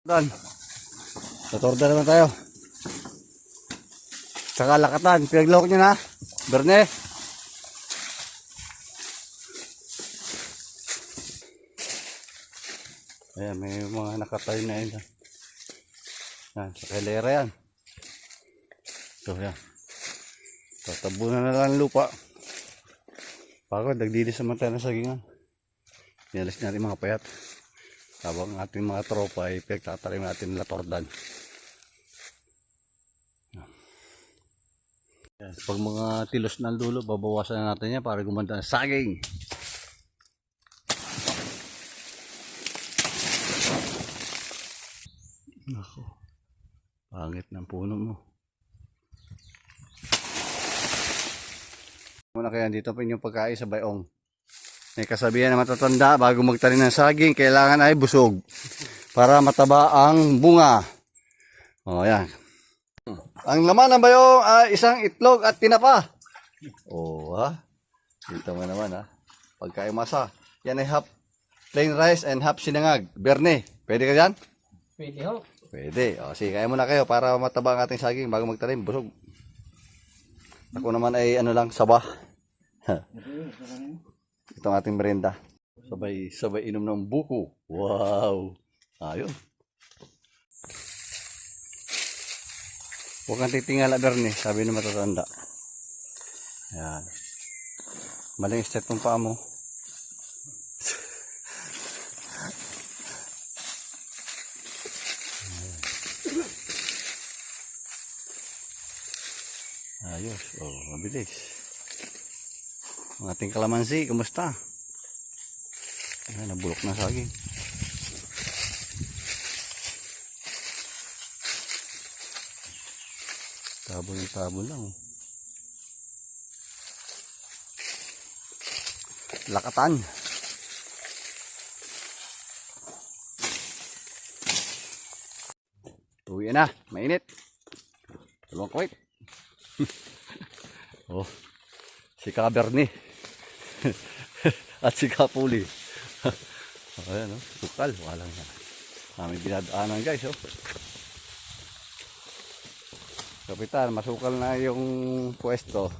Dan. Tatorda naman tayo. Sa kalakatan. Pinaglawak nyo na. Berne. Ayan, may mga nakatayo na yun. Yan, sa kalera yan. So, yan. Tatabunan na lang ang lupa. Pagod, nagdilis naman tayo ng sagingan. Nialis natin mga payat. Habang ang ating mga tropa ay pinagtatalim natin nila tordan. Yan. Pag mga tilos na ang dulo, babawasan na natin yan para gumanda ng saging. Nako. Pangit ng puno mo. Muna kaya dito pa inyong pagkain sa bayong. May kasabihan na matatanda, bago magtanim ng saging, kailangan ay busog. Para mataba ang bunga. O, yan. Ang laman ng bayong ay isang itlog at tinapa. O, ha? Dito mo naman, ha? Pagkain masa. Yan ay half plain rice and half sinangag. Berne, pwede ka dyan? Pwede ho. Pwede. O, sige, kaya muna kayo para mataba ang ating saging bago magtanim. Busog. Ako naman ay ano lang, saba. Itong ating merienda. Sabay, sabay inom ng buko. Wow. Ayun. Huwag kang titingala, Bernie. Sabi ng matatanda. Yan. Maling step ng paa mo. Ayos. Oh, mabilis. Ang ating kalamansi, kumusta? Ay, nabulok na saging. Tabon ng tabon lang. oh. Lakatan. Uwi na. Mainit. Dalawang kwait. Oh, si Cabernet. At si Kapuli. Ayan, oh, sukal. Walang na. Kami binadaanan guys, oh. Kapitan, masukal na yung pwesto.